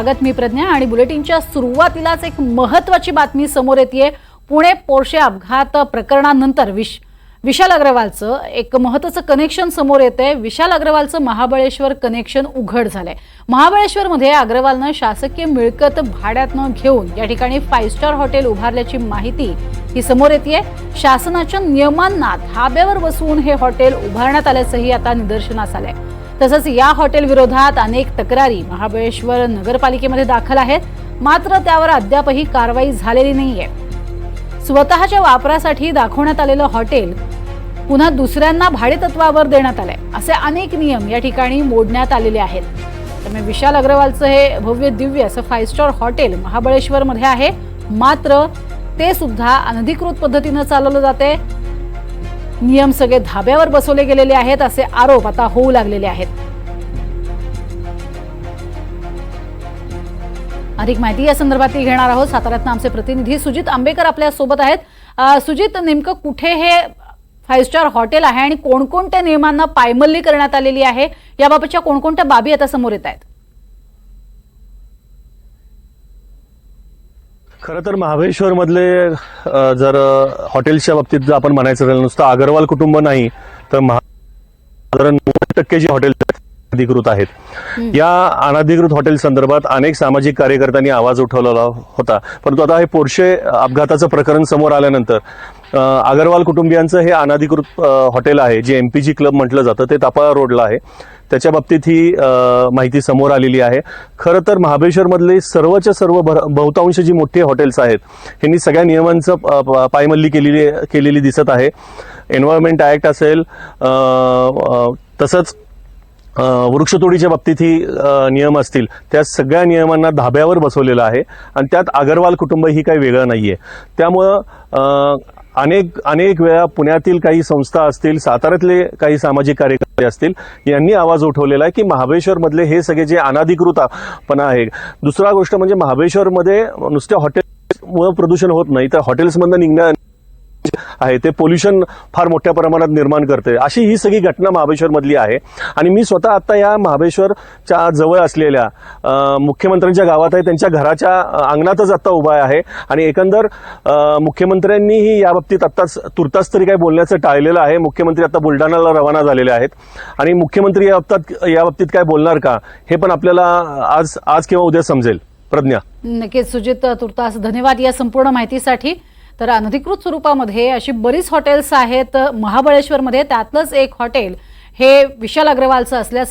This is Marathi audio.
स्वागत मी प्रज्ञा आणि बुलेटिनच्या सुरुवातीलाच एक महत्वाची बातमी समोर येते पुणे पोर्शे अपघात प्रकरणानंतर विश विशाल अग्रवालचं एक महत्वाचं कनेक्शन समोर येते विशाल अग्रवालचं महाबळेश्वर कनेक्शन उघड झालंय. महाबळेश्वरमध्ये अग्रवालनं शासकीय मिळकत भाड्यातनं घेऊन या ठिकाणी फाईव्ह स्टार हॉटेल उभारल्याची माहिती ही समोर येते शासनाच्या नियमांना धाब्यावर बसवून हे हॉटेल उभारण्यात आल्याचंही आता निदर्शनास आलंय. तसंच या हॉटेल विरोधात अनेक तक्रारी महाबळेश्वर नगरपालिकेमध्ये दाखल आहेत. मात्र त्यावर अद्यापही कारवाई झालेली नाहीये. स्वतःच्या वापरासाठी दाखवण्यात आलेलं हॉटेल पुन्हा दुसऱ्यांना भाडेतत्वावर देण्यात आलंय असे अनेक नियम या ठिकाणी मोडण्यात आलेले आहेत. त्यामुळे विशाल अग्रवालचं हे भव्य दिव्य असं फाईव्ह स्टार हॉटेल महाबळेश्वरमध्ये आहे. मात्र ते सुद्धा अनधिकृत पद्धतीनं चालवलं जाते नियम सगळे धाब्यावर बसवले गेलेले आहेत असे आरोप आता होऊ लागलेले आहेत. अधिक माहिती या संदर्भातली घेणार आहोत. साताऱ्यातनं आमचे प्रतिनिधी सुजित आंबेकर आपल्यासोबत आहेत. सुजित नेमकं कुठे हे फाईव्ह स्टार हॉटेल आहे आणि कोणकोणत्या नियमांना पायमल्ली करण्यात आलेली आहे? याबाबतच्या कोणकोणत्या बाबी आता समोर येत आहेत? खरं तर महाबळेश्वर मधले जर हॉटेल्सच्या बाबतीत जर आपण म्हणायचं झालं नुसतं अगरवाल कुटुंब नाही तर महा साधारण नव्वद टक्के हॉटेल्स हॉटेल अधिकृत आहेत. या अनधिकृत हॉटेल संदर्भात अनेक सामाजिक कार्यकर्त्यांनी आवाज उठवलेला होता. परंतु आता हे पोर्शे अपघाताचं प्रकरण समोर आल्यानंतर अगरवाल कुटुंबियांचं हे अनधिकृत हॉटेल आहे जे एमपीजी क्लब म्हटलं जातं ते तापाळा रोडला आहे. त्याच्या बाबतीत ही माहिती समोर आलेली आहे. खरं तर महाबळेश्वरमधले सर्वच्या सर्व भर- बहुतांश जी मोठी हॉटेल्स आहेत ह्यांनी सगळ्या नियमांचं प- पायमल्ली केलेली केलेली दिसत आहे. एन्व्हायरमेंट ॲक्ट असेल तसंच वृक्षतोडीच्या बाबतीत ही नियम असतील. त्या सगळ्या नियमांना धाब्यावर बसवलेलं आहे आणि त्यात अगरवाल कुटुंब ही काही वेगळं नाही आहे त्यामुळं अनेक अनेक वेळा पुण्यातील काही संस्था असतील साताऱ्यातले काही सामाजिक कार्यकर्ते असतील यांनी आवाज उठवलेला आहे की महाबळेश्वरमधले हे सगळे जे अनाधिकृतपणा आहे. दुसरा गोष्ट म्हणजे महाबळेश्वरमध्ये नुसत्या हॉटेल्समुळे प्रदूषण होत नाही. तर हॉटेल्समधनं निघण्या आहे ते पोल्युशन फार मोठ्या प्रमाणात निर्माण करते. अशी ही सगळी घटना महाबळेश्वर मधली आहे. आणि मी स्वतः आता या महाबळेश्वरच्या जवळ असलेल्या मुख्यमंत्र्यांच्या गावात आहे त्यांच्या घराच्या अंगणातच आता उभा आहे. आणि एकंदर मुख्यमंत्र्यांनीही या बाबतीत आत्ताच तुर्तास तरी काही बोलण्याचं टाळलेलं आहे. मुख्यमंत्री आता बुलढाण्याला रवाना झालेले आहेत. आणि मुख्यमंत्री या बाबतीत या बाबतीत काय बोलणार का हे पण आपल्याला आज आज किंवा उद्या समजेल. प्रज्ञा. नक्कीच सुजित तुर्तास धन्यवाद या संपूर्ण माहितीसाठी. तर अनधिकृत स्वरूपामध्ये अशी बरीच हॉटेल्स आहेत महाबळेश्वरमध्ये त्यातलंच एक हॉटेल हे विशाल अग्रवालचं असल्याचं